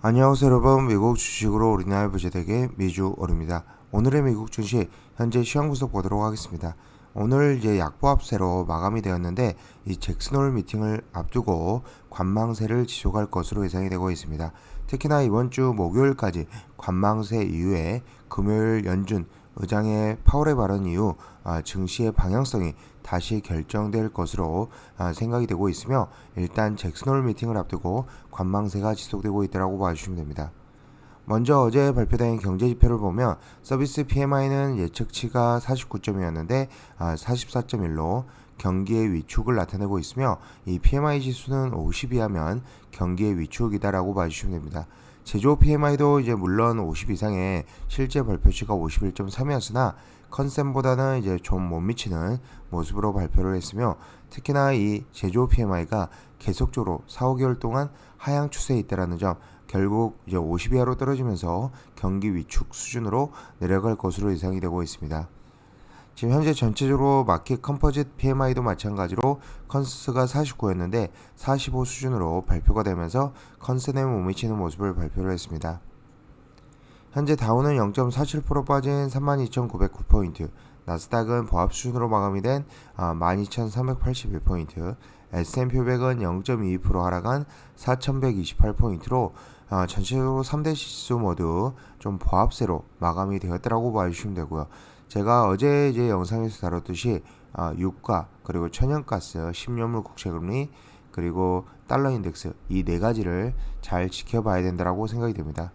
안녕하세요 여러분 미국 주식으로 우리나라 부재되게 미주 오릅니다. 오늘의 미국 증시 현재 시황 분석 보도록 하겠습니다. 오늘 이제 약보합세로 마감이 되었는데 이 잭슨홀 미팅을 앞두고 관망세를 지속할 것으로 예상이 되고 있습니다. 특히나 이번 주 목요일까지 관망세 이후에 금요일 연준 의장의 파월의 발언 이후 아, 증시의 방향성이 다시 결정될 것으로 아, 생각이 되고 있으며 일단 잭슨홀 미팅을 앞두고 관망세가 지속되고 있다고 봐주시면 됩니다. 먼저 어제 발표된 경제 지표를 보면 서비스 PMI는 예측치가 49점이었는데 44.1로 경기의 위축을 나타내고 있으며 이 PMI 지수는 50 이 하면 경기의 위축이다라고 봐주시면 됩니다. 제조 PMI도 이제 물론 50 이상의 실제 발표치가 51.3이었으나 컨센보다는 이제 좀 못 미치는 모습으로 발표를 했으며 특히나 이 제조 PMI가 계속적으로 4, 5개월 동안 하향 추세에 있다라는 점 결국 이제 50 이하로 떨어지면서 경기 위축 수준으로 내려갈 것으로 예상이 되고 있습니다. 지금 현재 전체적으로 마켓 컴포짓 PMI도 마찬가지로 컨스가 49였는데 45 수준으로 발표가 되면서 컨센에 못 미치는 모습을 발표를 했습니다. 현재 다우는 0.47% 빠진 32,909포인트, 나스닥은 보합 수준으로 마감이 된 12,381포인트, S&P 500은 0.22% 하락한 4,128포인트로 어, 전체적으로 3대 지수 모두 좀 보합세로 마감이 되었다고 봐주시면 되고요. 제가 어제 이제 영상에서 다뤘듯이 어, 유가 그리고 천연가스, 신유물 국채금리 그리고 달러 인덱스 이 네 가지를 잘 지켜봐야 된다고 생각이 됩니다.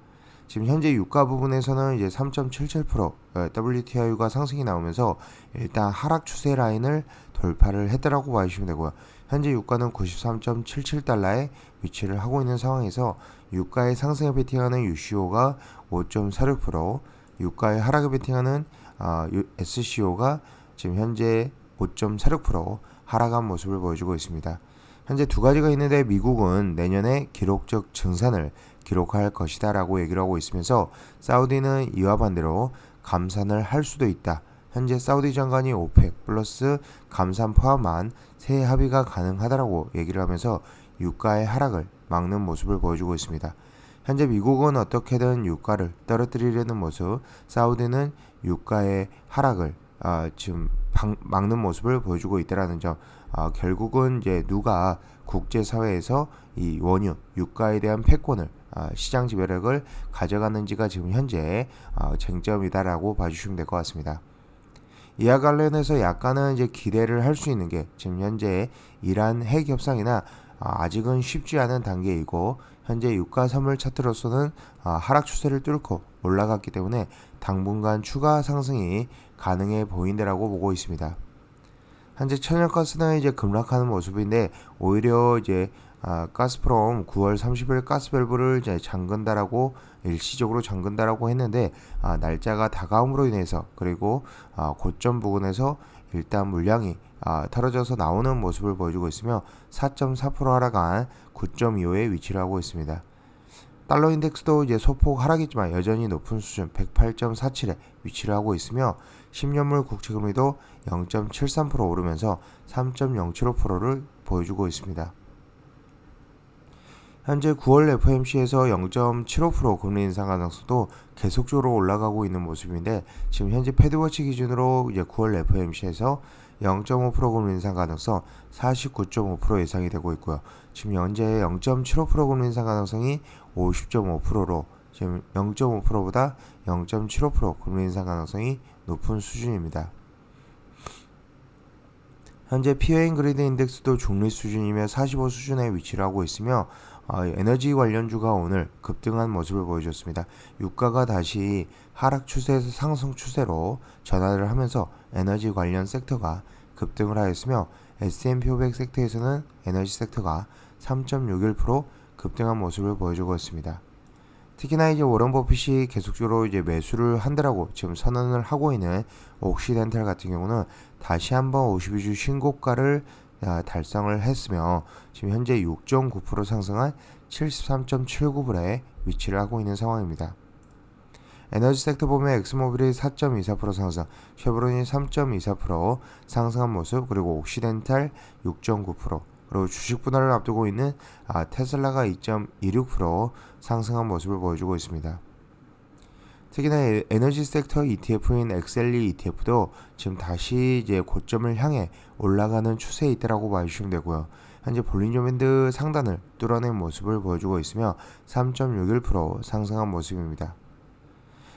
지금 현재 유가 부분에서는 이제 3.77% WTI가 상승이 나오면서 일단 하락 추세 라인을 돌파를 했다라고 봐주시면 되고요. 현재 유가는 93.77달러에 위치를 하고 있는 상황에서 유가의 상승에 베팅하는 UCO가 5.46%, 유가의 하락에 베팅하는 아, SCO가 지금 현재 5.46% 하락한 모습을 보여주고 있습니다. 현재 두 가지가 있는데 미국은 내년에 기록적 증산을 기록할 것이다라고 얘기를 하고 있으면서 사우디는 이와 반대로 감산을 할 수도 있다. 현재 사우디 장관이 오펙 플러스 감산 포함한 세 합의가 가능하다라고 얘기를 하면서 유가의 하락을 막는 모습을 보여주고 있습니다. 현재 미국은 어떻게든 유가를 떨어뜨리려는 모습, 사우디는 유가의 하락을 어, 지금 방, 막는 모습을 보여주고 있다라는 점. 어, 결국은 이제 누가 국제 사회에서 이 원유 유가에 대한 패권을 어, 시장 지배력을 가져가는지가 지금 현재 어, 쟁점이다라고 봐주시면 될 것 같습니다. 이와 관련해서 약간은 이제 기대를 할 수 있는 게 지금 현재 이란 핵 협상이나 아직은 쉽지 않은 단계이고 현재 유가 선물 차트로서는 하락 추세를 뚫고 올라갔기 때문에 당분간 추가 상승이 가능해 보인다라고 보고 있습니다. 현재 천연가스는 이제 급락하는 모습인데 오히려 이제 아, 가스프롬 9월 30일 가스밸브를 이제 잠근다라고 일시적으로 잠근다라고 했는데 아, 날짜가 다가옴으로 인해서 그리고 아, 고점 부근에서 일단 물량이 아, 털어져서 나오는 모습을 보여주고 있으며 4.4% 하락한 9.25에 위치를 하고 있습니다. 달러 인덱스도 이제 소폭 하락했지만 여전히 높은 수준 108.47에 위치를 하고 있으며 10년물 국채 금리도 0.73% 오르면서 3.075%를 보여주고 있습니다. 현재 9월 FMC에서 0.75% 금리 인상 가능성도 계속적으로 올라가고 있는 모습인데 지금 현재 패드워치 기준으로 이제 9월 FMC에서 0.5% 금리 인상 가능성 49.5% 예상이 되고 있고요. 지금 현재 0.75% 금리 인상 가능성이 50.5%로 지금 0.5%보다 0.75% 금리 인상 가능성이 높은 수준입니다. 현재 피어인 그리드 인덱스도 중립 수준이며 45 수준에 위치를 하고 있으며 어, 에너지 관련주가 오늘 급등한 모습을 보여줬습니다. 유가가 다시 하락 추세에서 상승 추세로 전환을 하면서 에너지 관련 섹터가 급등을 하였으며 S&P 500 섹터에서는 에너지 섹터가 3.61% 급등한 모습을 보여주고 있습니다. 특히나 이제 워런 버핏이 계속적으로 이제 매수를 한다라고 지금 선언을 하고 있는 옥시덴탈 같은 경우는 다시 한번 52주 신고가를 아, 달성을 했으며 지금 현재 6.9% 상승한 73.79불에 위치를 하고 있는 상황입니다. 에너지 섹터 보면 엑스모빌이 4.24% 상승, 쉐브론이 3.24% 상승한 모습, 그리고 옥시덴탈 6.9%, 그리고 주식 분할을 앞두고 있는 아, 테슬라가 2.26% 상승한 모습을 보여주고 있습니다. 특히나 에- 에너지 섹터 ETF인 엑셀리 ETF도 지금 다시 이제 고점을 향해 올라가는 추세에 있다라고 봐주시면 되고요. 현재 볼린저 밴드 상단을 뚫어낸 모습을 보여주고 있으며 3.61% 상승한 모습입니다.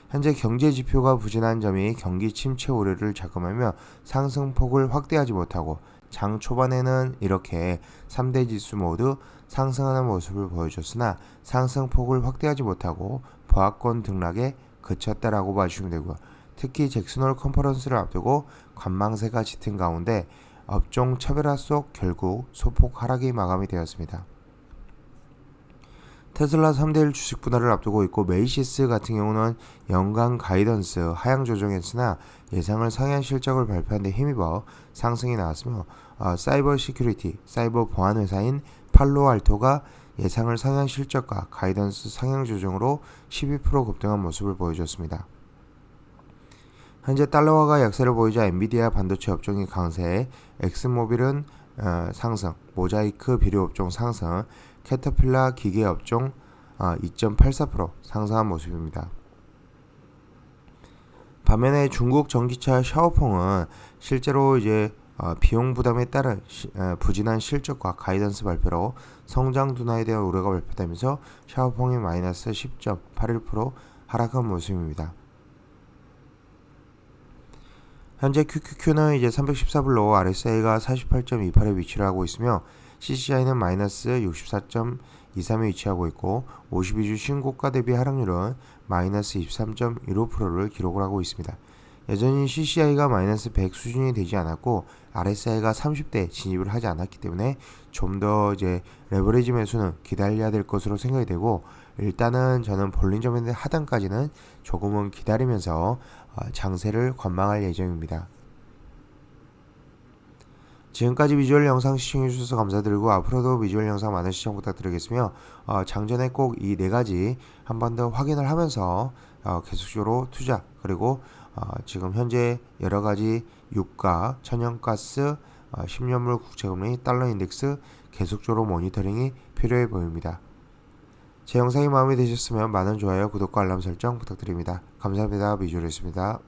현재 경제 지표가 부진한 점이 경기 침체 우려를 자금하며 상승폭을 확대하지 못하고 장 초반에는 이렇게 3대 지수 모두 상승하는 모습을 보여줬으나 상승폭을 확대하지 못하고 보합권 등락에 그쳤다라고 봐주시면 되고요. 특히 잭슨홀 컨퍼런스를 앞두고 관망세가 짙은 가운데 업종 차별화 속 결국 소폭 하락이 마감이 되었습니다. 테슬라 3대1 주식 분할을 앞두고 있고 메이시스 같은 경우는 연간 가이던스 하향 조정했으나 예상을 상회한 실적을 발표한 데 힘입어 상승이 나왔으며 어, 사이버 시큐리티, 사이버 보안 회사인 팔로알토가 예상을 상회한 실적과 가이던스 상향 조정으로 12% 급등한 모습을 보여줬습니다. 현재 달러화가 약세를 보이자 엔비디아 반도체 업종이 강세, 엑스모빌은 어, 상승, 모자이크 비료 업종 상승, 캐터필라 기계 업종 어, 2.84% 상승한 모습입니다. 반면에 중국 전기차 샤오퐁은 실제로 이제 어, 비용 부담에 따른 시, 어, 부진한 실적과 가이던스 발표로 성장 둔화에 대한 우려가 발표되면서 샤오퐁이 마이너스 10.81% 하락한 모습입니다. 현재 QQQ는 이제 314불로 RSI가 48.28에 위치를 하고 있으며 CCI는 마이너스 64.23에 위치하고 있고 52주 신고가 대비 하락률은 마이너스 23.15%를 기록을 하고 있습니다. 여전히 CCI가 마이너스 100 수준이 되지 않았고 RSI가 30대 진입을 하지 않았기 때문에 좀 더 이제 레버리지 매수는 기다려야 될 것으로 생각이 되고 일단은 저는 볼린저 밴드 하단까지는 조금은 기다리면서 어, 장세를 관망할 예정입니다. 지금까지 비주얼 영상 시청해주셔서 감사드리고 앞으로도 비주얼 영상 많은 시청 부탁드리겠으며 어, 장전에 꼭 이 네 가지 한 번 더 확인을 하면서 어, 계속적으로 투자 그리고 어, 지금 현재 여러 가지 유가, 천연가스, 어, 10년물 국채금리, 달러 인덱스 계속적으로 모니터링이 필요해 보입니다. 제 영상이 마음에 드셨으면 많은 좋아요, 구독과 알람 설정 부탁드립니다. 감사합니다. 비주얼이었습니다.